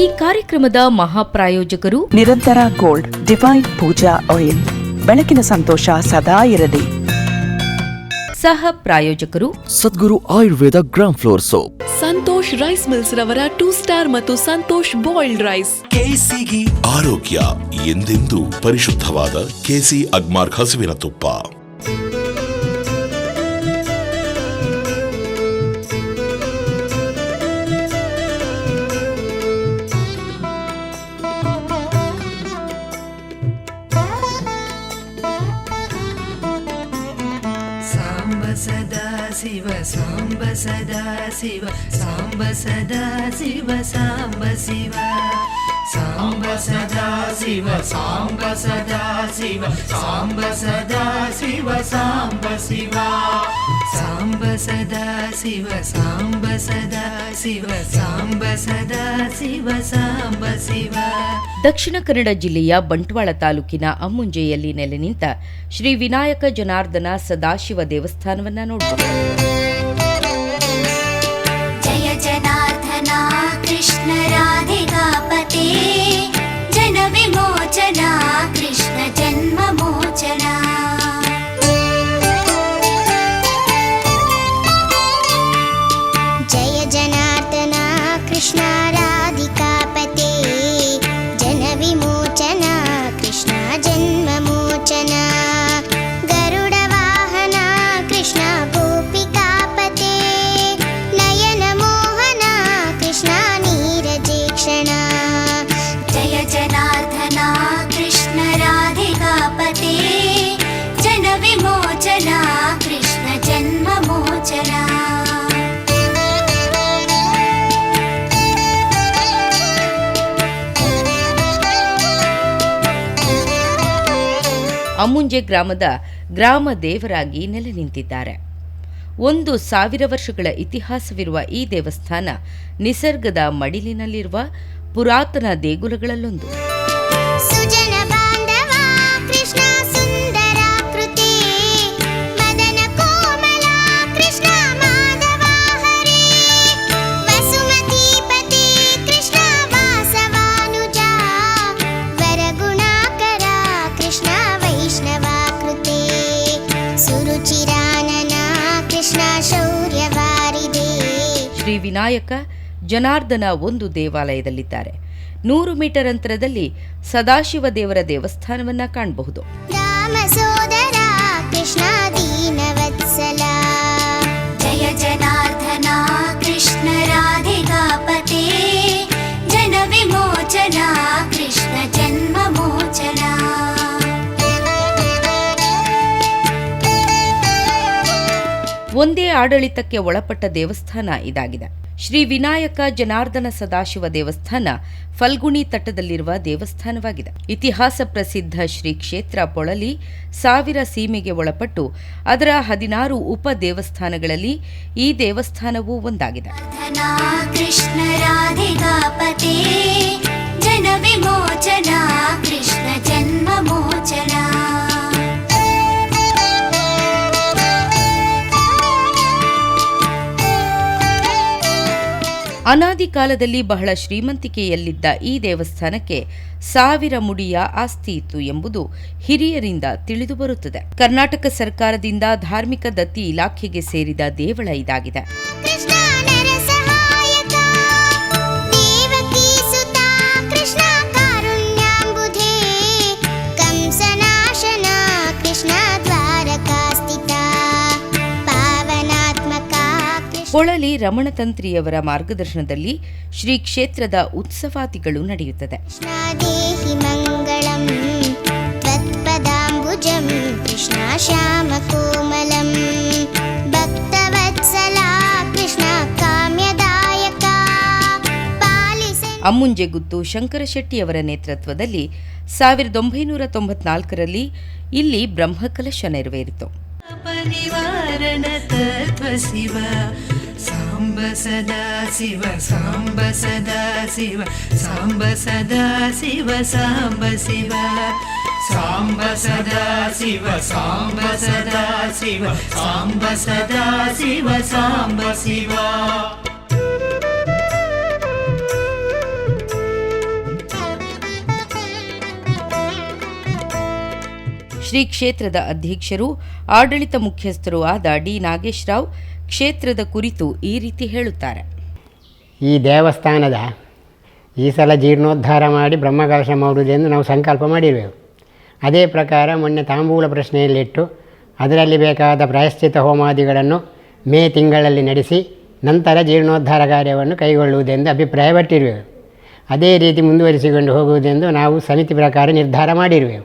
ಈ ಕಾರ್ಯಕ್ರಮದ ಮಹಾಪ್ರಾಯೋಜಕರು ನಿರಂತರ ಗೋಲ್ಡ್ ಡಿವೈನ್ ಪೂಜಾ ಆಯಿಲ್. ಬೆಳಕಿನ ಸಂತೋಷ ಸದಾ ಇರಲಿ. ಸಹ ಪ್ರಾಯೋಜಕರು Sadguru Ayurveda gram flour soap. Santosh rice mills ರವರ ಟೂ ಸ್ಟಾರ್ ಮತ್ತು ಸಂತೋಷ್ ಬಾಯ್ಲ್ಡ್ ರೈಸ್. ಕೆಸಿಗಿ ಆರೋಗ್ಯ ಎಂದೆಂದೂ ಪರಿಶುದ್ಧವಾದ ಕೆಸಿ ಅಗ್ಮಾರ್ಕ್ ಹಸುವಿನ ತುಪ್ಪ. ಸದಾ ಶಿವ, ಸಾಂಬ ಸದಾ ಶಿವ, ಸಾಂಬ ಶಿವ. ಸಾಂಬ ಸದಾ ಶಿವ, ಸಾಂಬ ಸದಾ ಶಿವ, ಸಾಂಬ ಶಿವ ಸಾಂಬ ಶಿವ. ಸಾಂಬ ಸಾಂಬ ಸಾಂಬ ಸಾಂಬ ಶಿವ. ದಕ್ಷಿಣ ಕನ್ನಡ ಜಿಲ್ಲೆಯ ಬಂಟ್ವಾಳ ತಾಲೂಕಿನ ಅಮ್ಮುಂಜೆಯಲ್ಲಿ ನೆಲೆ ನಿಂತ ಶ್ರೀ ವಿನಾಯಕ ಜನಾರ್ದನ ಸದಾಶಿವ ದೇವಸ್ಥಾನವನ್ನ ನೋಡಬಹುದು कृष्ण जन्म मोचना जय जनार्दना कृष्णार ಅಮ್ಮುಂಜೆ ಗ್ರಾಮದ ಗ್ರಾಮ ದೇವರಾಗಿ ನೆಲೆ ನಿಂತಿದ್ದಾರೆ. ಒಂದು ಸಾವಿರ ವರ್ಷಗಳ ಇತಿಹಾಸವಿರುವ ಈ ದೇವಸ್ಥಾನ ನಿಸರ್ಗದ ಮಡಿಲಿನಲ್ಲಿರುವ ಪುರಾತನ ದೇಗುಲಗಳಲ್ಲೊಂದು. ವಿನಾಯಕ ಜನಾರ್ದನ ಒಂದು ದೇವಾಲಯದಲ್ಲಿದ್ದಾರೆ. ನೂರು ಮೀಟರ್ ಅಂತರದಲ್ಲಿ ಸದಾಶಿವ ದೇವರ ದೇವಸ್ಥಾನವನ್ನ ಕಾಣಬಹುದು. ಒಂದೇ ಆಡಳಿತಕ್ಕೆ ಒಳಪಟ್ಟ ದೇವಸ್ಥಾನ ಇದಾಗಿದೆ. ಶ್ರೀ ವಿನಾಯಕ ಜನಾರ್ದನ ಸದಾಶಿವ ದೇವಸ್ಥಾನ ಫಲ್ಗುಣಿ ತಟ್ಟದಲ್ಲಿರುವ ದೇವಸ್ಥಾನವಾಗಿದೆ. ಇತಿಹಾಸ ಪ್ರಸಿದ್ಧ ಶ್ರೀ ಕ್ಷೇತ್ರ ಪೊಳಲಿ ಸಾವಿರ ಸೀಮೆಗೆ ಒಳಪಟ್ಟು ಅದರ ಹದಿನಾರು ಉಪ ದೇವಸ್ಥಾನಗಳಲ್ಲಿ ಈ ದೇವಸ್ಥಾನವೂ ಒಂದಾಗಿದೆ. ಕೃಷ್ಣ ಜನ್ಮ ಮೋಚನ. ಅನಾದಿ ಕಾಲದಲ್ಲಿ ಬಹಳ ಶ್ರೀಮಂತಿಕೆಯಲ್ಲಿದ್ದ ಈ ದೇವಸ್ಥಾನಕ್ಕೆ ಸಾವಿರ ಮುಡಿಯ ಆಸ್ತಿ ಇತ್ತು ಎಂಬುದು ಹಿರಿಯರಿಂದ ತಿಳಿದುಬರುತ್ತದೆ ಕರ್ನಾಟಕ ಸರ್ಕಾರದಿಂದ ಧಾರ್ಮಿಕ ದತ್ತಿ ಇಲಾಖೆಗೆ ಸೇರಿದ ದೇವಳ ಇದಾಗಿದೆ. ಕೊಳಲಿ ರಮಣತಂತ್ರಿಯವರ ಮಾರ್ಗದರ್ಶನದಲ್ಲಿ ಶ್ರೀ ಕ್ಷೇತ್ರದ ಉತ್ಸವಾತಿಗಳು ನಡೆಯುತ್ತದೆ. ಅಮ್ಮುಂಜೆಗುತ್ತು ಶಂಕರ ಶೆಟ್ಟಿಯವರ ಅಮ್ಮುಂಜೆಗುತ್ತು ಶಂಕರಶೆಟ್ಟಿಯವರ ನೇತೃತ್ವದಲ್ಲಿ ಸಾವಿರದ ಒಂಬೈನೂರ ತೊಂಬತ್ನಾಲ್ಕರಲ್ಲಿ ಇಲ್ಲಿ ಬ್ರಹ್ಮಕಲಶ ನೆರವೇರಿತು. ಪರಿವಾರ ಶಿವ. ಸಾಂಬ ಸದಾ ಶಿವ ಸಾಂಬಸದಾ ಶಿವ, ಸಾಂಬ ಸದಾ ಶಿವ, ಸಾಂಬ ಶಿವ. ಸಾಂಬ ಸದಾ ಶಿವ, ಸಾಂಬ ಸದಾ ಶಿವ, ಸಾಂಬ ಶಿವ ಸಾಂಬ ಶಿವ. ಶ್ರೀ ಕ್ಷೇತ್ರದ ಅಧ್ಯಕ್ಷರು, ಆಡಳಿತ ಮುಖ್ಯಸ್ಥರು ಆದ ಡಿ ನಾಗೇಶ್ ರಾವ್ ಕ್ಷೇತ್ರದ ಕುರಿತು ಈ ರೀತಿ ಹೇಳುತ್ತಾರೆ. ಈ ದೇವಸ್ಥಾನದ ಈ ಸಲ ಜೀರ್ಣೋದ್ಧಾರ ಮಾಡಿ ಬ್ರಹ್ಮಕಲಶ ಮಾಡುವುದೆಂದು ನಾವು ಸಂಕಲ್ಪ ಮಾಡಿರುವೆವು. ಅದೇ ಪ್ರಕಾರ ಮೊನ್ನೆ ತಾಂಬೂಲ ಪ್ರಶ್ನೆಯಲ್ಲಿಟ್ಟು ಅದರಲ್ಲಿ ಬೇಕಾದ ಪ್ರಾಯಶ್ಚಿತ ಹೋಮಾದಿಗಳನ್ನು ಮೇ ತಿಂಗಳಲ್ಲಿ ನಡೆಸಿ ನಂತರ ಜೀರ್ಣೋದ್ಧಾರ ಕಾರ್ಯವನ್ನು ಕೈಗೊಳ್ಳುವುದೆಂದು ಅಭಿಪ್ರಾಯಪಟ್ಟಿರುವೆವು. ಅದೇ ರೀತಿ ಮುಂದುವರಿಸಿಕೊಂಡು ಹೋಗುವುದೆಂದು ನಾವು ಸಮಿತಿ ಪ್ರಕಾರ ನಿರ್ಧಾರ ಮಾಡಿರುವೆವು.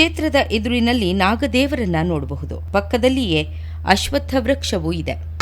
ಕ್ಷೇತ್ರದ ಎದುರಿನಲ್ಲಿ ನಾಗದೇವರನ್ನ ನೋಡಬಹುದು. ಪಕ್ಕದಲ್ಲಿಯೇ ಅಶ್ವತ್ಥ ವೃಕ್ಷವೂ ಇದೆ.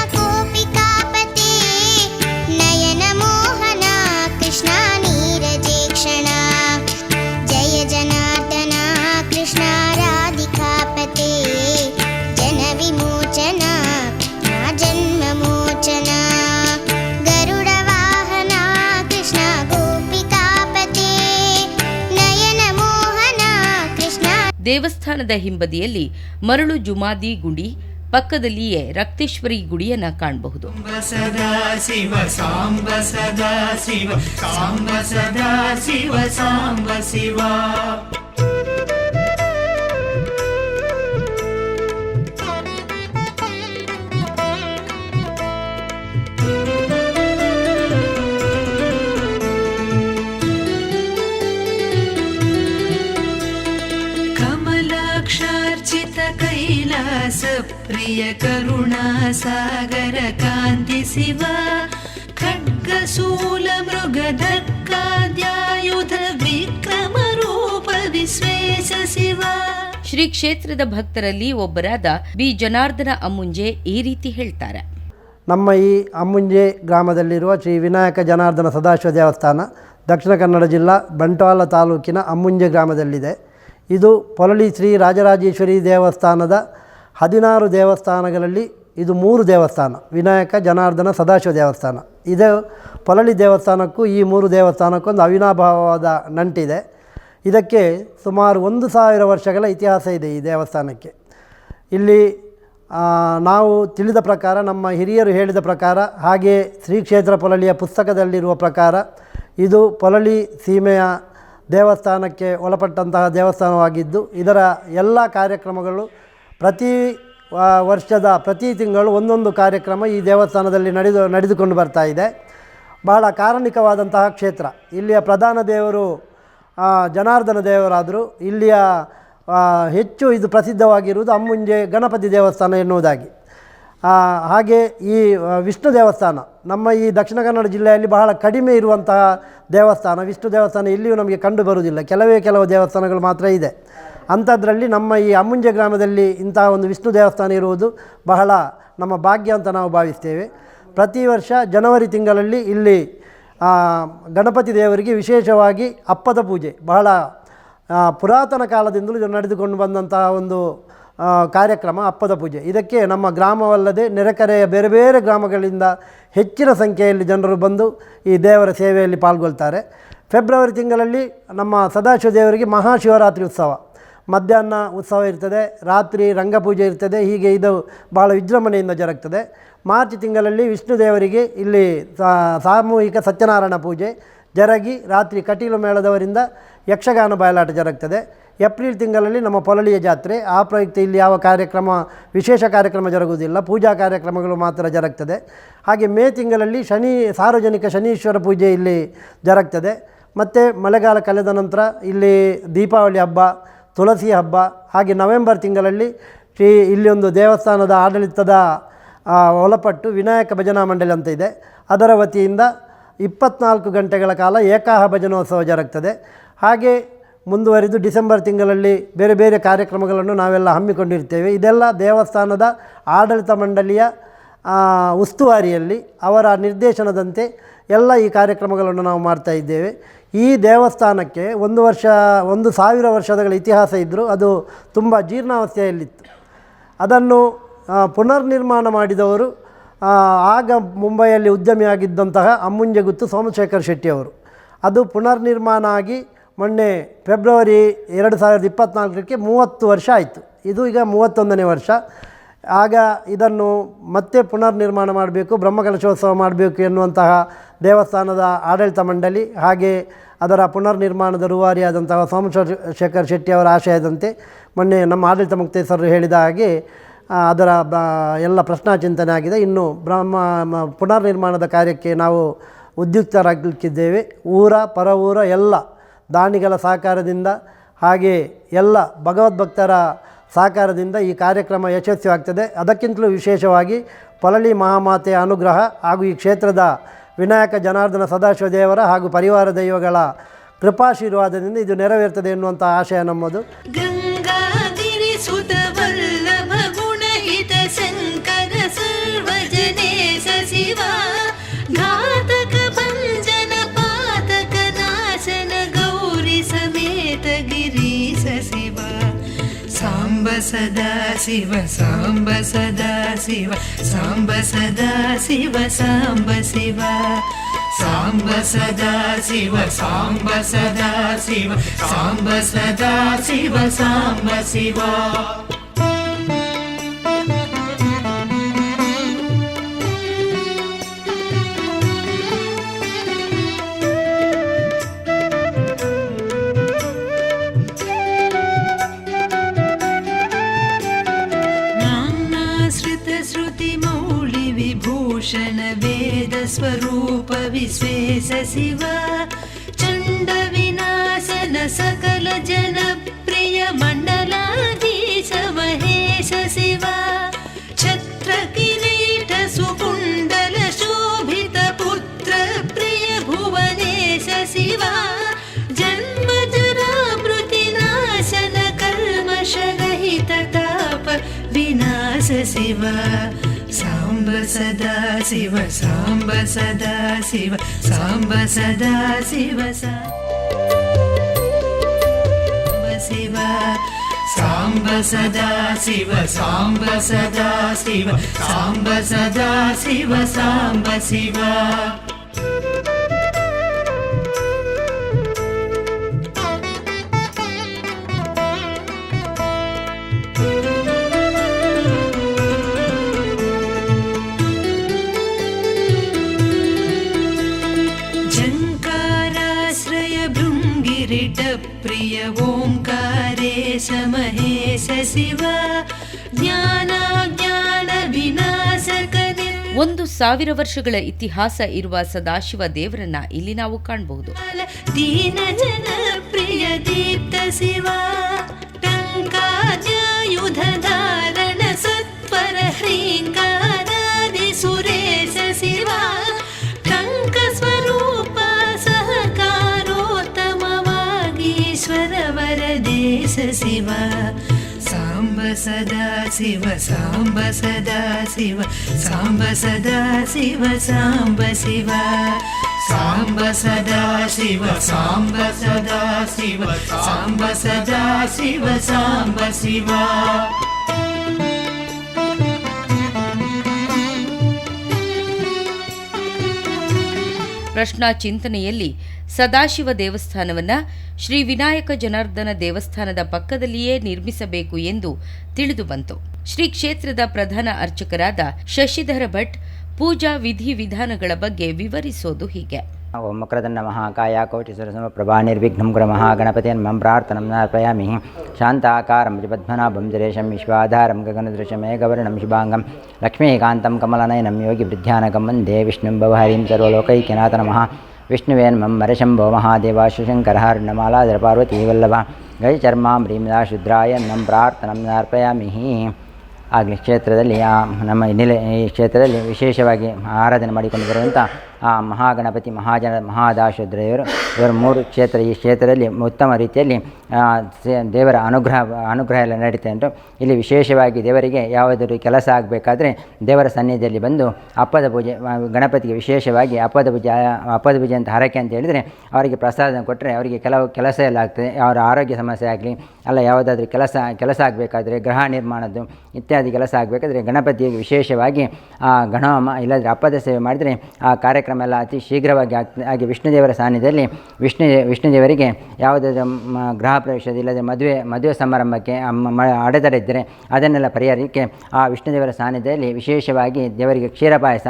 ದೇವಸ್ಥಾನದ ಹಿಂಬದಿಯಲ್ಲಿ ಮರಳು ಜುಮಾದಿ ಗುಡಿ ಪಕ್ಕದಲ್ಲಿಯೇ ರಕ್ತೇಶ್ವರಿ ಗುಡಿಯನ್ನ ಕಾಣಬಹುದು. ಪ್ರಿಯ ಕರುಣಾ ಸಾಗರ ಕಾಂತಿ ಶಿವ ಖಡ್ಗಶೂಲ ಮೃಗಧಕ್ಕಾದ್ಯಾಯುಧ ವಿಕ್ರಮ ರೂಪ ವಿಶ್ವೇಶ ಶಿವ. ಶ್ರೀ ಕ್ಷೇತ್ರದ ಭಕ್ತರಲ್ಲಿ ಒಬ್ಬರಾದ ಬಿ. ಜನಾರ್ದನ ಅಮ್ಮುಂಜೆ ಈ ರೀತಿ ಹೇಳ್ತಾರೆ. ನಮ್ಮ ಈ ಅಮ್ಮುಂಜೆ ಗ್ರಾಮದಲ್ಲಿರುವ ಶ್ರೀ ವಿನಾಯಕ ಜನಾರ್ದನ ಸದಾಶಿವ ದೇವಸ್ಥಾನ ದಕ್ಷಿಣ ಕನ್ನಡ ಜಿಲ್ಲಾ ಬಂಟ್ವಾಳ ತಾಲೂಕಿನ ಅಮ್ಮುಂಜೆ ಗ್ರಾಮದಲ್ಲಿದೆ. ಇದು ಪೊಲಳಿ ಶ್ರೀ ರಾಜರಾಜೇಶ್ವರಿ ದೇವಸ್ಥಾನದ ಹದಿನಾರು ದೇವಸ್ಥಾನಗಳಲ್ಲಿ ಇದು ಮೂರು ದೇವಸ್ಥಾನ. ವಿನಾಯಕ, ಜನಾರ್ದನ, ಸದಾಶಿವ ದೇವಸ್ಥಾನ. ಇದು ಪೊಲಳಿ ದೇವಸ್ಥಾನಕ್ಕೂ ಈ ಮೂರು ದೇವಸ್ಥಾನಕ್ಕೂ ಒಂದು ಅವಿನಾಭಾವವಾದ ನಂಟಿದೆ. ಇದಕ್ಕೆ ಸುಮಾರು ಒಂದು ಸಾವಿರ ವರ್ಷಗಳ ಇತಿಹಾಸ ಇದೆ ಈ ದೇವಸ್ಥಾನಕ್ಕೆ. ಇಲ್ಲಿ ನಾವು ತಿಳಿದ ಪ್ರಕಾರ, ನಮ್ಮ ಹಿರಿಯರು ಹೇಳಿದ ಪ್ರಕಾರ, ಹಾಗೆ ಶ್ರೀ ಕ್ಷೇತ್ರ ಪೊಲಳಿಯ ಪುಸ್ತಕದಲ್ಲಿರುವ ಪ್ರಕಾರ, ಇದು ಪೊಲಳಿ ಸೀಮೆಯ ದೇವಸ್ಥಾನಕ್ಕೆ ಒಳಪಟ್ಟಂತಹ ದೇವಸ್ಥಾನವಾಗಿದ್ದು, ಇದರ ಎಲ್ಲ ಕಾರ್ಯಕ್ರಮಗಳು ಪ್ರತಿ ವರ್ಷದ ಪ್ರತಿ ತಿಂಗಳು ಒಂದೊಂದು ಕಾರ್ಯಕ್ರಮ ಈ ದೇವಸ್ಥಾನದಲ್ಲಿ ನಡೆದು, ನಡೆದುಕೊಂಡು ಬರ್ತಾ ಇದೆ. ಬಹಳ ಕಾರಣಿಕವಾದಂತಹ ಕ್ಷೇತ್ರ. ಇಲ್ಲಿಯ ಪ್ರಧಾನ ದೇವರು ಜನಾರ್ದನ ದೇವರಾದರು, ಇಲ್ಲಿಯ ಹೆಚ್ಚು ಇದು ಪ್ರಸಿದ್ಧವಾಗಿರುವುದು ಅಮ್ಮುಂಜೆ ಗಣಪತಿ ದೇವಸ್ಥಾನ ಎನ್ನುವುದಾಗಿ. ಹಾಗೆ ಈ ವಿಷ್ಣು ದೇವಸ್ಥಾನ, ನಮ್ಮ ಈ ದಕ್ಷಿಣ ಕನ್ನಡ ಜಿಲ್ಲೆಯಲ್ಲಿ ಬಹಳ ಕಡಿಮೆ ಇರುವಂತಹ ದೇವಸ್ಥಾನ, ವಿಷ್ಣು ದೇವಸ್ಥಾನ ಇಲ್ಲಿಯೂ ನಮಗೆ ಕಂಡು ಬರುವುದಿಲ್ಲ. ಕೆಲವೇ ಕೆಲವು ದೇವಸ್ಥಾನಗಳು ಮಾತ್ರ ಇದೆ. ಅಂಥದ್ರಲ್ಲಿ ನಮ್ಮ ಈ ಅಮ್ಮುಂಜೆ ಗ್ರಾಮದಲ್ಲಿ ಇಂತಹ ಒಂದು ವಿಷ್ಣು ದೇವಸ್ಥಾನ ಇರುವುದು ಬಹಳ ನಮ್ಮ ಭಾಗ್ಯ ಅಂತ ನಾವು ಭಾವಿಸ್ತೇವೆ. ಪ್ರತಿ ವರ್ಷ ಜನವರಿ ತಿಂಗಳಲ್ಲಿ ಇಲ್ಲಿ ಗಣಪತಿ ದೇವರಿಗೆ ವಿಶೇಷವಾಗಿ ಅಪ್ಪದ ಪೂಜೆ. ಬಹಳ ಪುರಾತನ ಕಾಲದಿಂದಲೂ ನಡೆದುಕೊಂಡು ಬಂದಂತಹ ಒಂದು ಕಾರ್ಯಕ್ರಮ ಅಪ್ಪದ ಪೂಜೆ. ಇದಕ್ಕೆ ನಮ್ಮ ಗ್ರಾಮವಲ್ಲದೆ ನೆರೆಕರೆಯ ಬೇರೆ ಬೇರೆ ಗ್ರಾಮಗಳಿಂದ ಹೆಚ್ಚಿನ ಸಂಖ್ಯೆಯಲ್ಲಿ ಜನರು ಬಂದು ಈ ದೇವರ ಸೇವೆಯಲ್ಲಿ ಪಾಲ್ಗೊಳ್ತಾರೆ. ಫೆಬ್ರವರಿ ತಿಂಗಳಲ್ಲಿ ನಮ್ಮ ಸದಾಶಿವ ದೇವರಿಗೆ ಮಹಾಶಿವರಾತ್ರಿ ಉತ್ಸವ. ಮಧ್ಯಾಹ್ನ ಉತ್ಸವ ಇರ್ತದೆ, ರಾತ್ರಿ ರಂಗಪೂಜೆ ಇರ್ತದೆ, ಹೀಗೆ ಇದು ಭಾಳ ವಿಜೃಂಭಣೆಯಿಂದ ಜರುಗ್ತದೆ. ಮಾರ್ಚ್ ತಿಂಗಳಲ್ಲಿ ವಿಷ್ಣು ದೇವರಿಗೆ ಇಲ್ಲಿ ಸಾಮೂಹಿಕ ಸತ್ಯನಾರಾಯಣ ಪೂಜೆ ಜರಗಿ ರಾತ್ರಿ ಕಟೀಲು ಮೇಳದವರಿಂದ ಯಕ್ಷಗಾನ ಬಯಲಾಟ ಜರುಗ್ತದೆ. ಏಪ್ರಿಲ್ ತಿಂಗಳಲ್ಲಿ ನಮ್ಮ ಪೊಲಳಿಯ ಜಾತ್ರೆ. ಆ ಪ್ರಯುಕ್ತ ಇಲ್ಲಿ ಯಾವ ಕಾರ್ಯಕ್ರಮ, ವಿಶೇಷ ಕಾರ್ಯಕ್ರಮ ಜರುಗುವುದಿಲ್ಲ. ಪೂಜಾ ಕಾರ್ಯಕ್ರಮಗಳು ಮಾತ್ರ ಜರುಗ್ತದೆ. ಹಾಗೆ ಮೇ ತಿಂಗಳಲ್ಲಿ ಶನಿ, ಸಾರ್ವಜನಿಕ ಶನೀಶ್ವರ ಪೂಜೆ ಇಲ್ಲಿ ಜರುಗ್ತದೆ. ಮತ್ತು ಮಳೆಗಾಲ ಕಳೆದ ನಂತರ ಇಲ್ಲಿ ದೀಪಾವಳಿ ಹಬ್ಬ ತುಳಸಿ ಹಬ್ಬ, ಹಾಗೆ ನವೆಂಬರ್ ತಿಂಗಳಲ್ಲಿ ಶ್ರೀ ಇಲ್ಲಿ ಒಂದು ದೇವಸ್ಥಾನದ ಆಡಳಿತದ ಒಳಪಟ್ಟು ವಿನಾಯಕ ಭಜನಾ ಮಂಡಳಿ ಅಂತ ಇದೆ. ಅದರ ವತಿಯಿಂದ ಇಪ್ಪತ್ನಾಲ್ಕು ಗಂಟೆಗಳ ಕಾಲ ಏಕಾಹ ಭಜನೋತ್ಸವ ಜರುಗ್ತದೆ. ಹಾಗೆ ಮುಂದುವರಿದು ಡಿಸೆಂಬರ್ ತಿಂಗಳಲ್ಲಿ ಬೇರೆ ಬೇರೆ ಕಾರ್ಯಕ್ರಮಗಳನ್ನು ನಾವೆಲ್ಲ ಹಮ್ಮಿಕೊಂಡಿರ್ತೇವೆ. ಇದೆಲ್ಲ ದೇವಸ್ಥಾನದ ಆಡಳಿತ ಮಂಡಳಿಯ ಉಸ್ತುವಾರಿಯಲ್ಲಿ ಅವರ ನಿರ್ದೇಶನದಂತೆ ಎಲ್ಲ ಈ ಕಾರ್ಯಕ್ರಮಗಳನ್ನು ನಾವು ಮಾಡ್ತಾ ಇದ್ದೇವೆ. ಈ ದೇವಸ್ಥಾನಕ್ಕೆ ಒಂದು ವರ್ಷ, ಒಂದು ಸಾವಿರ ವರ್ಷಗಳ ಇತಿಹಾಸ ಇದ್ದರೂ ಅದು ತುಂಬ ಜೀರ್ಣಾವಸ್ಥೆಯಲ್ಲಿತ್ತು. ಅದನ್ನು ಪುನರ್ನಿರ್ಮಾಣ ಮಾಡಿದವರು ಆಗ ಮುಂಬೈಯಲ್ಲಿ ಉದ್ಯಮಿಯಾಗಿದ್ದಂತಹ ಅಮ್ಮುಂಜಗುತ್ತು ಸೋಮಶೇಖರ್ ಶೆಟ್ಟಿಯವರು. ಅದು ಪುನರ್ನಿರ್ಮಾಣ ಆಗಿ ಮೊನ್ನೆ ಫೆಬ್ರವರಿ ಎರಡು ಸಾವಿರದ ಇಪ್ಪತ್ತ್ನಾಲ್ಕಕ್ಕೆ ಮೂವತ್ತು ವರ್ಷ ಆಯಿತು. ಇದು ಈಗ ಮೂವತ್ತೊಂದನೇ ವರ್ಷ. ಆಗ ಇದನ್ನು ಮತ್ತೆ ಪುನರ್ನಿರ್ಮಾಣ ಮಾಡಬೇಕು, ಬ್ರಹ್ಮಕಲಶೋತ್ಸವ ಮಾಡಬೇಕು ಎನ್ನುವಂತಹ ದೇವಸ್ಥಾನದ ಆಡಳಿತ ಮಂಡಳಿ ಹಾಗೆ ಅದರ ಪುನರ್ನಿರ್ಮಾಣದ ರೂವಾರಿಯಾದಂತಹ ಸೋಮಶೇಖರ್ ಶೆಟ್ಟಿ ಅವರ ಆಶಯದಂತೆ ಮೊನ್ನೆ ನಮ್ಮ ಆಡಳಿತ ಮುಕ್ತೇಶ್ವರರು ಹೇಳಿದ ಹಾಗೆ ಅದರ ಎಲ್ಲ ಪ್ರಶ್ನಾಚಿಂತನೆ ಆಗಿದೆ. ಇನ್ನು ಬ್ರಹ್ಮ ಪುನರ್ನಿರ್ಮಾಣದ ಕಾರ್ಯಕ್ಕೆ ನಾವು ಉದ್ಯುಕ್ತರಾಗಲಿಕ್ಕಿದ್ದೇವೆ. ಊರ ಪರ ಊರ ಎಲ್ಲ ದಾನಿಗಳ ಸಹಕಾರದಿಂದ ಹಾಗೆ ಎಲ್ಲ ಭಗವದ್ಭಕ್ತರ ಸಹಕಾರದಿಂದ ಈ ಕಾರ್ಯಕ್ರಮ ಯಶಸ್ವಿಯಾಗ್ತದೆ. ಅದಕ್ಕಿಂತಲೂ ವಿಶೇಷವಾಗಿ ಪೊಲಳಿ ಮಹಾಮಾತೆಯ ಅನುಗ್ರಹ ಹಾಗೂ ಈ ಕ್ಷೇತ್ರದ ವಿನಾಯಕ ಜನಾರ್ದನ ಸದಾಶಿವ ದೇವರ ಹಾಗೂ ಪರಿವಾರ ದೈವಗಳ ಕೃಪಾಶೀರ್ವಾದದಿಂದ ಇದು ನೆರವೇರ್ತದೆ ಎನ್ನುವಂಥ ಆಶಯ ನಮ್ಮದು. ಸರ್ವಜನೇ ವಲ್ಲಭ ಸಾಂಬ ಸದಾ ಶಿವ ಸಾಂಬ ಸದಾ ಶಿವ ಸಾಂಬ ಸದಾ ಶಿವ ಸಾಂಬ ಶಿವ ಸಾಂಬ ಸದಾ ಶಿವ ಸಾಂಬ ಸದಾ ಶಿವ ಸಾಂಬ ಸದಾ ಶಿವ ಸಾಂಬ சாம்ப சதா சிவ சாம்ப சதா சிவ சாம்ப சதா சிவ சாம்ப சிவ சாம்ப சதா சிவ சாம்ப சதா சிவ சாம்ப சதா சிவ சாம்ப சிவா. ಮಹೇಶ ಶಿವ ಜ್ಞಾನ ಜ್ಞಾನ ವಿನಾಶಕನೆ ಒಂದು ಸಾವಿರ ವರ್ಷಗಳ ಇತಿಹಾಸ ಇರುವ ಸದಾಶಿವ ದೇವರನ್ನ ಇಲ್ಲಿ ನಾವು ಕಾಣಬಹುದು ದೀನ ಜನ ಪ್ರಿಯ ದೀಪ್ತ ಶಿವ। ಟಂಕಾಜಾಯುಧ ಧಾರಣ ಸತ್ಪರ शिवा। साम्ब सदा शिव साम्ब सदा शिव साम्ब सदा शिव साम्ब शिव। साम्ब सदा शिव साम्ब सदा शिव साम्ब सदा शिव साम्ब शिव ಪ್ರಶ್ನಾ ಚಿಂತನೆಯಲ್ಲಿ ಸದಾಶಿವ ದೇವಸ್ಥಾನವನ್ನ ಶ್ರೀ ವಿನಾಯಕ ಜನಾರ್ದನ ದೇವಸ್ಥಾನದ ಪಕ್ಕದಲ್ಲಿಯೇ ನಿರ್ಮಿಸಬೇಕು ಎಂದು ತಿಳಿದುಬಂತು ಶ್ರೀ ಕ್ಷೇತ್ರದ ಪ್ರಧಾನ ಅರ್ಚಕರಾದ ಶಶಿಧರ ಭಟ್ ಪೂಜಾ ವಿಧಿವಿಧಾನಗಳ ಬಗ್ಗೆ ವಿವರಿಸೋದು ಹೀಗೆ. ಓಂ ಮಕರದನ್ನ ಮಹಾಕಾಯ ಕೋಟಿಸುರಸಮಪ್ರಭಾ ನಿರ್ವಿಘ್ನಂ ಗುರ ಮಹಾಗಣಪತಿಯನ್ಮಂ ಪ್ರಾರ್ಥನಂ ಅರ್ಪಯಾಮಿ ಶಾಂತಾಕಾರಂ ಪದ್ಮನಾಭಂ ಜರೇಶಂ ವಿಶ್ವಾಧಾರಂ ಗಗನದೃಶಮೇಘವರ್ಣಂ ಶುಭಾಂಗಂ ಲಕ್ಷ್ಮೀಕಾಂತಂ ಕಮಲನಯನಂ ಯೋಗಿ ವೃದ್ಧಾನಕಂ ವಂದೇ ವಿಷ್ಣುಂ ಬವಹರಿಂ ಸರ್ವಲೋಕೈಕ್ಯನಾಥ ನಮಃ ವಿಷ್ಣುವೇನ್ಮಂ ಮರಶಂಭೋ ಮಹಾದೇವ ಶಿವಶಂಕರ ಹರ್ಣಮಾಲಾಧರ ಪಾರ್ವತಿ ವಲ್ಲಭ. ಗೈ ಚರ್ಮಾಂ ರೀಮದಾ ಶುದ್ರಾಯ ನಂ ಪ್ರಾರ್ಥನಂ ಅರ್ಪಯಾಮಿ ಆಗಲಿ, ಕ್ಷೇತ್ರದಲ್ಲಿ ನಮ್ಮ ನಿಲೆ, ಈ ಕ್ಷೇತ್ರದಲ್ಲಿ ವಿಶೇಷವಾಗಿ ಆರಾಧನೆ ಮಾಡಿಕೊಂಡು ಬರುವಂಥ ಆ ಮಹಾಗಣಪತಿ ಮಹಾಜನ ಮಹಾದಾಶೋದ್ರೆಯವರು ಇವರು ಮೂರು ಕ್ಷೇತ್ರ, ಈ ಕ್ಷೇತ್ರದಲ್ಲಿ ಉತ್ತಮ ರೀತಿಯಲ್ಲಿ ದೇವರ ಅನುಗ್ರಹ ಅನುಗ್ರಹ ಎಲ್ಲ ನಡೀತಾ ಉಂಟು. ಇಲ್ಲಿ ವಿಶೇಷವಾಗಿ ದೇವರಿಗೆ ಯಾವುದಾದ್ರು ಕೆಲಸ ಆಗಬೇಕಾದ್ರೆ ದೇವರ ಸನ್ನಿಧಿಯಲ್ಲಿ ಬಂದು ಅಪ್ಪದ ಪೂಜೆ ಗಣಪತಿಗೆ ವಿಶೇಷವಾಗಿ ಅಪ್ಪದ ಪೂಜೆ ಅಪ್ಪದ ಪೂಜೆ ಅಂತ ಹರಕೆ ಅಂತ ಹೇಳಿದರೆ ಅವರಿಗೆ ಪ್ರಸಾದ ಕೊಟ್ಟರೆ ಅವರಿಗೆ ಕೆಲವು ಕೆಲಸ ಎಲ್ಲ ಆಗ್ತದೆ. ಅವರ ಆರೋಗ್ಯ ಸಮಸ್ಯೆ ಆಗಲಿ, ಅಲ್ಲ ಯಾವುದಾದ್ರೂ ಕೆಲಸ ಕೆಲಸ ಆಗಬೇಕಾದ್ರೆ ಗೃಹ ನಿರ್ಮಾಣದ್ದು ಇತ್ಯಾದಿ ಕೆಲಸ ಆಗಬೇಕಾದ್ರೆ ಗಣಪತಿಗೆ ವಿಶೇಷವಾಗಿ ಆ ಗಣಹೋಮ ಇಲ್ಲದ್ರೆ ಅಪ್ಪದ ಸೇವೆ ಮಾಡಿದರೆ ಆ ಕಾರ್ಯಕ್ರಮ ಎಲ್ಲ ಅತಿ ಶೀಘ್ರವಾಗಿ ಆಗ್ತದೆ ಹಾಗೆ ವಿಷ್ಣುದೇವರ ಸಾನ್ನಿಧ್ಯದಲ್ಲಿ ವಿಷ್ಣು, ವಿಷ್ಣುದೇವರಿಗೆ ಯಾವುದೇ ಗೃಹ ಪ್ರವೇಶದಿಲ್ಲದೆ ಮದುವೆ ಮದುವೆ ಸಮಾರಂಭಕ್ಕೆ ಅಡೆತಡೆ ಇದ್ದರೆ ಅದನ್ನೆಲ್ಲ ಪರಿಹಾರಕ್ಕೆ ಆ ವಿಷ್ಣುದೇವರ ಸಾನ್ನಿಧ್ಯದಲ್ಲಿ ವಿಶೇಷವಾಗಿ ದೇವರಿಗೆ ಕ್ಷೀರ ಪಾಯಸ,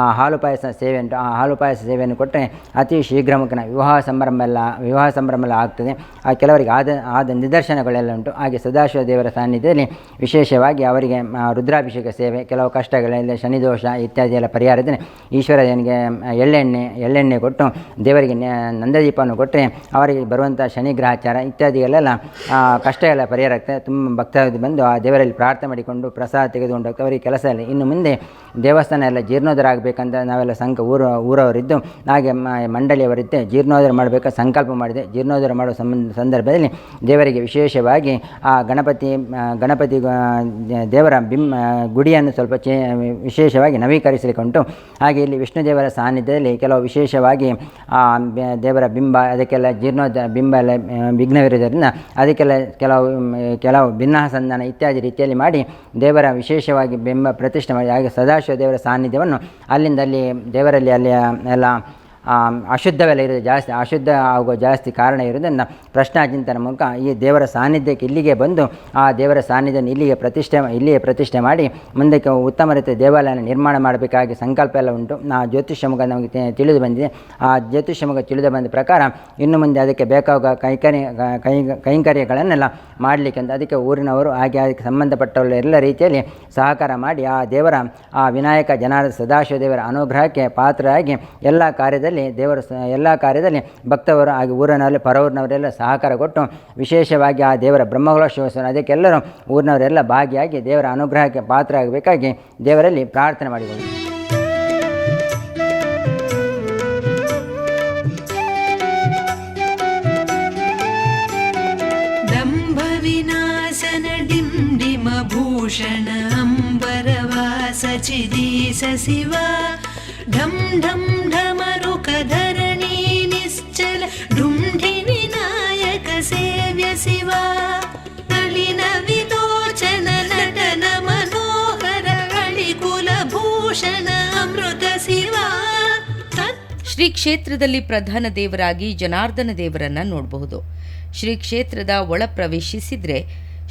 ಆ ಹಾಲು ಪಾಯಸ ಸೇವೆ ಉಂಟು ಆ ಹಾಲು ಪಾಯಸ ಸೇವೆಯನ್ನು ಕೊಟ್ಟರೆ ಅತಿ ಶೀಘ್ರ ಮುಖನ ವಿವಾಹ ಸಂಭ್ರಮ ಎಲ್ಲ, ವಿವಾಹ ಸಂಭ್ರಮ ಎಲ್ಲ ಆಗ್ತದೆ. ಆ ಕೆಲವರಿಗೆ ಆದ ಆದ ನಿದರ್ಶನಗಳೆಲ್ಲ ಉಂಟು. ಹಾಗೆ ಸದಾಶಿವ ದೇವರ ಸಾನ್ನಿಧ್ಯದಲ್ಲಿ ವಿಶೇಷವಾಗಿ ಅವರಿಗೆ ರುದ್ರಾಭಿಷೇಕ ಸೇವೆ, ಕೆಲವು ಕಷ್ಟಗಳೆಲ್ಲ, ಶನಿದೋಷ ಇತ್ಯಾದಿ ಎಲ್ಲ ಪರಿಹಾರ ಇದ್ದರೆ ಈಶ್ವರನಿಗೆ ಎಳ್ಳೆಣ್ಣೆ ಎಳ್ಳೆಣ್ಣೆ ಕೊಟ್ಟು ದೇವರಿಗೆ ನಂದದೀಪವನ್ನು ಕೊಟ್ಟರೆ ಅವರಿಗೆ ಬರುವಂಥ ಶನಿ ಗ್ರಹಚಾರ ಇತ್ಯಾದಿಗಳೆಲ್ಲ ಕಷ್ಟ ಎಲ್ಲ ಪರಿಹಾರ ಆಗ್ತದೆ. ತುಂಬ ಭಕ್ತಾದಿ ಬಂದು ಆ ದೇವರಲ್ಲಿ ಪ್ರಾರ್ಥನೆ ಮಾಡಿಕೊಂಡು ಪ್ರಸಾದ ತೆಗೆದುಕೊಂಡು ಹೋಗ್ತಾ ಅವರಿಗೆ ಕೆಲಸ ಇಲ್ಲ. ಇನ್ನು ಮುಂದೆ ದೇವಸ್ಥಾನ ಎಲ್ಲ ಜೀರ್ಣೋದ್ಧಾರ ಆಗಬೇಕಂತ ನಾವೆಲ್ಲ ಸಂಕ ಊರು, ಊರವರಿದ್ದು, ಹಾಗೆ ಮಂಡಳಿಯವರಿದ್ದೆ ಜೀರ್ಣೋದ್ಧಾರ ಮಾಡಬೇಕು, ಸಂಕಲ್ಪ ಮಾಡಿದೆ. ಜೀರ್ಣೋದ್ಧಾರ ಮಾಡುವ ಸಂದರ್ಭದಲ್ಲಿ ದೇವರಿಗೆ ವಿಶೇಷವಾಗಿ ಆ ಗಣಪತಿ ಗಣಪತಿ ದೇವರ ಬಿಂಬ ಗುಡಿಯನ್ನು ಸ್ವಲ್ಪ ಚೇ, ವಿಶೇಷವಾಗಿ ನವೀಕರಿಸಿಕೊಂಡು ಹಾಗೆ ಇಲ್ಲಿ ವಿಷ್ಣು ದೇವರ ಸಾನ್ನಿಧ್ಯದಲ್ಲಿ ಕೆಲವು ವಿಶೇಷವಾಗಿ ಆ, ದೇವರ ಬಿಂಬ ಅದಕ್ಕೆಲ್ಲ ಜೀರ್ಣೋದ್ಧಾರ ಬಿಂಬ ಎಲ್ಲ ವಿಘ್ನವಿರುವುದರಿಂದ ಅದಕ್ಕೆಲ್ಲ ಕೆಲವು ಕೆಲವು ಭಿನ್ನ ಸಂಧಾನ ಇತ್ಯಾದಿ ರೀತಿಯಲ್ಲಿ ಮಾಡಿ ದೇವರ ವಿಶೇಷವಾಗಿ ಬಿಂಬ ಪ್ರತಿಷ್ಠೆ ಮಾಡಿ ಹಾಗೆ ಸದಾಶಿವ ದೇವರ ಸಾನ್ನಿಧ್ಯವನ್ನು ಅಲ್ಲಿಂದಲ್ಲಿ ದೇವರಲ್ಲಿ ಅಲ್ಲಿ ಎಲ್ಲ ಆ, ಅಶುದ್ಧವೆಲ್ಲ ಇರೋದು ಜಾಸ್ತಿ ಅಶುದ್ಧ ಆಗೋ ಜಾಸ್ತಿ ಕಾರಣ ಇರೋದನ್ನು ಪ್ರಶ್ನಾ ಚಿಂತನೆ ಮೂಲಕ ಈ ದೇವರ ಸಾನ್ನಿಧ್ಯಕ್ಕೆ ಇಲ್ಲಿಗೆ ಬಂದು ಆ ದೇವರ ಸಾನ್ನಿಧ್ಯವನ್ನು ಇಲ್ಲಿಗೆ ಪ್ರತಿಷ್ಠೆ ಇಲ್ಲಿಯೇ ಪ್ರತಿಷ್ಠೆ ಮಾಡಿ ಮುಂದಕ್ಕೆ ಉತ್ತಮ ರೀತಿಯ ದೇವಾಲಯನ ನಿರ್ಮಾಣ ಮಾಡಬೇಕಾಗಿ ಸಂಕಲ್ಪ ಎಲ್ಲ ಉಂಟು. ಆ ಜ್ಯೋತಿಷ್ಯ ಮುಖ ನಮಗೆ ತಿಳಿದು ಬಂದಿದೆ. ಆ ಜ್ಯೋತಿಷ್ಯ ಮುಖ ತಿಳಿದು ಬಂದ ಪ್ರಕಾರ ಇನ್ನು ಮುಂದೆ ಅದಕ್ಕೆ ಬೇಕಾಗುವ ಕೈಕರ್ಯ ಕೈ ಕೈಂಕರ್ಯಗಳನ್ನೆಲ್ಲ ಮಾಡಲಿಕ್ಕೆ ಅಂತ ಅದಕ್ಕೆ ಊರಿನವರು ಹಾಗೆ ಅದಕ್ಕೆ ಸಂಬಂಧಪಟ್ಟವರು ಎಲ್ಲ ರೀತಿಯಲ್ಲಿ ಸಹಕಾರ ಮಾಡಿ ಆ ದೇವರ ಆ ವಿನಾಯಕ ಜನಾರ್ದ ಸದಾಶಿವ ದೇವರ ಅನುಗ್ರಹಕ್ಕೆ ಪಾತ್ರರಾಗಿ ಎಲ್ಲ ಕಾರ್ಯದಲ್ಲಿ ಕಾರ್ಯದಲ್ಲಿ, ದೇವರ ಎಲ್ಲ ಕಾರ್ಯದಲ್ಲಿ ಭಕ್ತವರು ಹಾಗೆ ಊರಿನವರಲ್ಲಿ, ಪರವೂರಿನವರೆಲ್ಲ ಸಹಕಾರ ಕೊಟ್ಟು ವಿಶೇಷವಾಗಿ ಆ ದೇವರ ಬ್ರಹ್ಮಗೋಳೋತ್ಸವ ಅದಕ್ಕೆಲ್ಲರೂ ಊರಿನವರೆಲ್ಲ ಭಾಗಿಯಾಗಿ ದೇವರ ಅನುಗ್ರಹಕ್ಕೆ ಪಾತ್ರ ಆಗಬೇಕಾಗಿ ದೇವರಲ್ಲಿ ಪ್ರಾರ್ಥನೆ ಮಾಡಿದರು ಭೂಷಣ ಅಂಬರವಾ ಸಚಿದೀಸ ಶಿವ ढं ढं ढमरुकधरणी निश्चल ढुण्ढिविनायक सेव्य शिवा नलिनविलोचन नटन मनोहर अळिकुलभूषण अमृत शिवा तत् ಶ್ರೀ ಕ್ಷೇತ್ರದಲ್ಲಿ ಪ್ರಧಾನ ದೇವರಾಗಿ ಜನಾರ್ದನ ದೇವರನ್ನ ನೋಡಬಹುದು ಶ್ರೀ ಕ್ಷೇತ್ರದ ಒಳ ಪ್ರವೇಶಿಸಿದ್ರೆ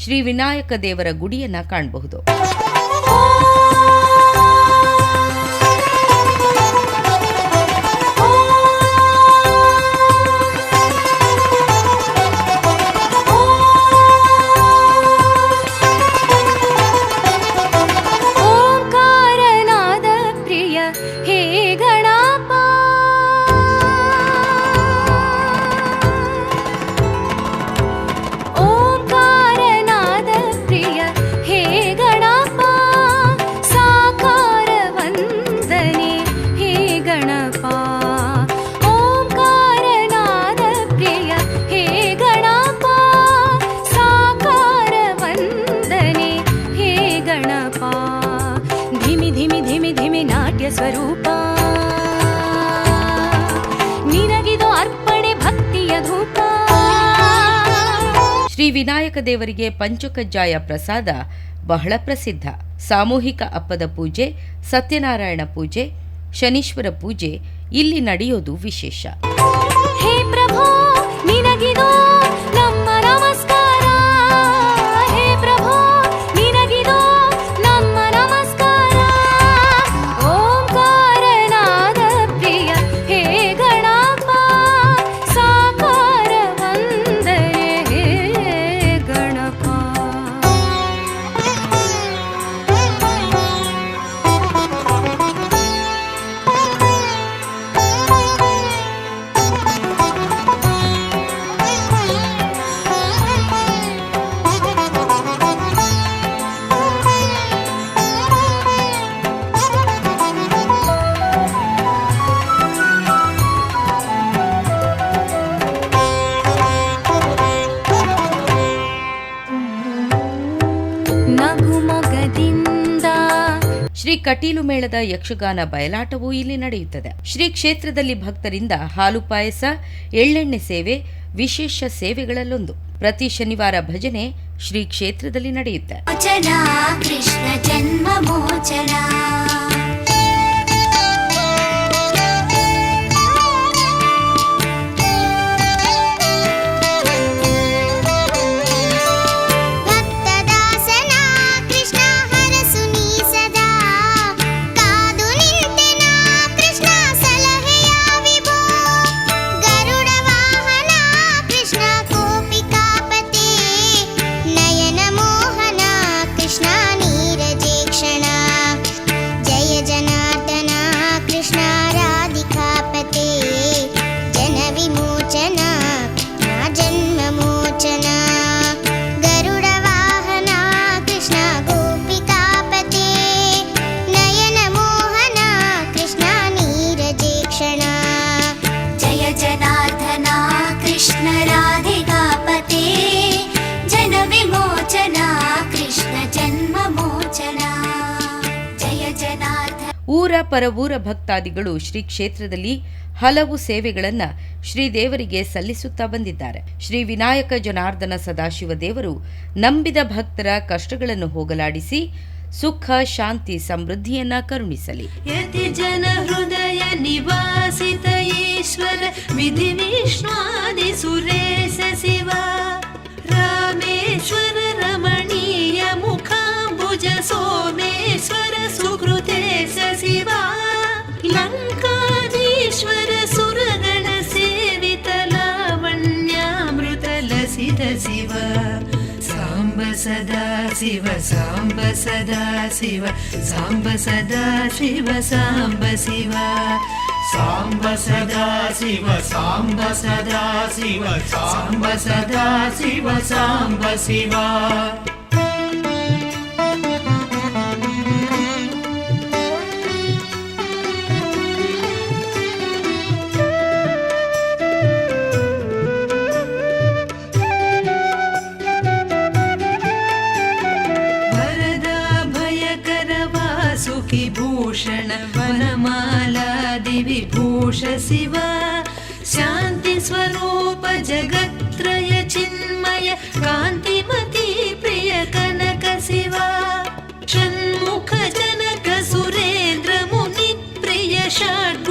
ಶ್ರೀ ವಿನಾಯಕ ದೇವರ ಗುಡಿಯನ್ನ ಕಾಣಬಹುದು ವಿನಾಯಕ ದೇವರಿಗೆ ಪಂಚಕಜ್ಜಾಯ ಪ್ರಸಾದ ಬಹಳ ಪ್ರಸಿದ್ಧ. ಸಾಮೂಹಿಕ ಅಪ್ಪದ ಪೂಜೆ, ಸತ್ಯನಾರಾಯಣ ಪೂಜೆ, ಶನೀಶ್ವರ ಪೂಜೆ, ಇಲ್ಲಿ ನಡೆಯೋದು ವಿಶೇಷ. ಕಟೀಲು ಮೇಳದ ಯಕ್ಷಗಾನ ಬಯಲಾಟವೂ ಇಲ್ಲಿ ನಡೆಯುತ್ತದೆ. ಶ್ರೀ ಕ್ಷೇತ್ರದಲ್ಲಿ ಭಕ್ತರಿಂದ ಹಾಲು ಪಾಯಸ, ಎಳ್ಳೆಣ್ಣೆ ಸೇವೆ, ವಿಶೇಷ ಸೇವೆಗಳಲ್ಲೊಂದು. ಪ್ರತಿ ಶನಿವಾರ ಭಜನೆ ಶ್ರೀ ಕ್ಷೇತ್ರದಲ್ಲಿ ನಡೆಯುತ್ತೆ. ಪರವೂರ ಭಕ್ತಾದಿಗಳು ಶ್ರೀ ಕ್ಷೇತ್ರದಲ್ಲಿ ಹಲವು ಸೇವೆಗಳನ್ನು ಶ್ರೀ ದೇವರಿಗೆ ಸಲ್ಲಿಸುತ್ತಾ ಬಂದಿದ್ದಾರೆ. ಶ್ರೀ ವಿನಾಯಕ ಜನಾರ್ದನ ಸದಾಶಿವ ದೇವರು ನಂಬಿದ ಭಕ್ತರ ಕಷ್ಟಗಳನ್ನು ಹೋಗಲಾಡಿಸಿ ಸುಖ, ಶಾಂತಿ, ಸಮೃದ್ಧಿಯನ್ನ ಕರುಣಿಸಲಿ. ಯತಿ ಜನ ಹೃದಯ ನಿವಾಸಿತ ವಿಧಿ ವಿಶ್ವಾದಿ ಸುರೇಶ ಶಿವ. सदा शिव साम्ब सदा शिव साम्ब सदा शिव साम्ब सदा शिव साम्ब सदा शिव साम्ब शिव। वनमालादिविभूष शिव शान्तिस्वरूप जगत्त्रय चिन्मय कान्तिमती प्रिय कनक शिवा षण्मुख जनक सुरेन्द्र मुनिप्रिय षड्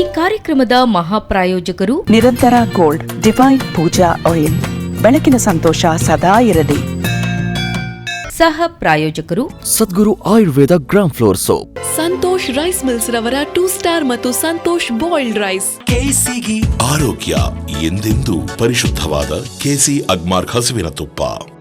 ಈ ಕಾರ್ಯಕ್ರಮದ ಮಹಾಪ್ರಾಯೋಜಕರು ನಿರಂತರ ಗೋಲ್ಡ್ ಡಿವೈನ್ ಪೂಜಾ ಆಯಿಲ್. ಬೆಳಕಿನ ಸಂತೋಷ ಸದಾ ಇರಲಿ. ಸಹ ಪ್ರಾಯೋಜಕರು Sadguru Ayurveda gram flour soap. Santosh rice mills ರವರ ಟೂ ಸ್ಟಾರ್ ಮತ್ತು ಸಂತೋಷ್ ಬಾಯ್ಲ್ಡ್ ರೈಸ್. ಕೆಸಿಗಿ ಆರೋಗ್ಯ ಎಂದೆಂದು ಪರಿಶುದ್ಧವಾದ ಕೆಸಿ ಅಗ್ಮಾರ್ಕ್ ಹಸುವಿನ ತುಪ್ಪ.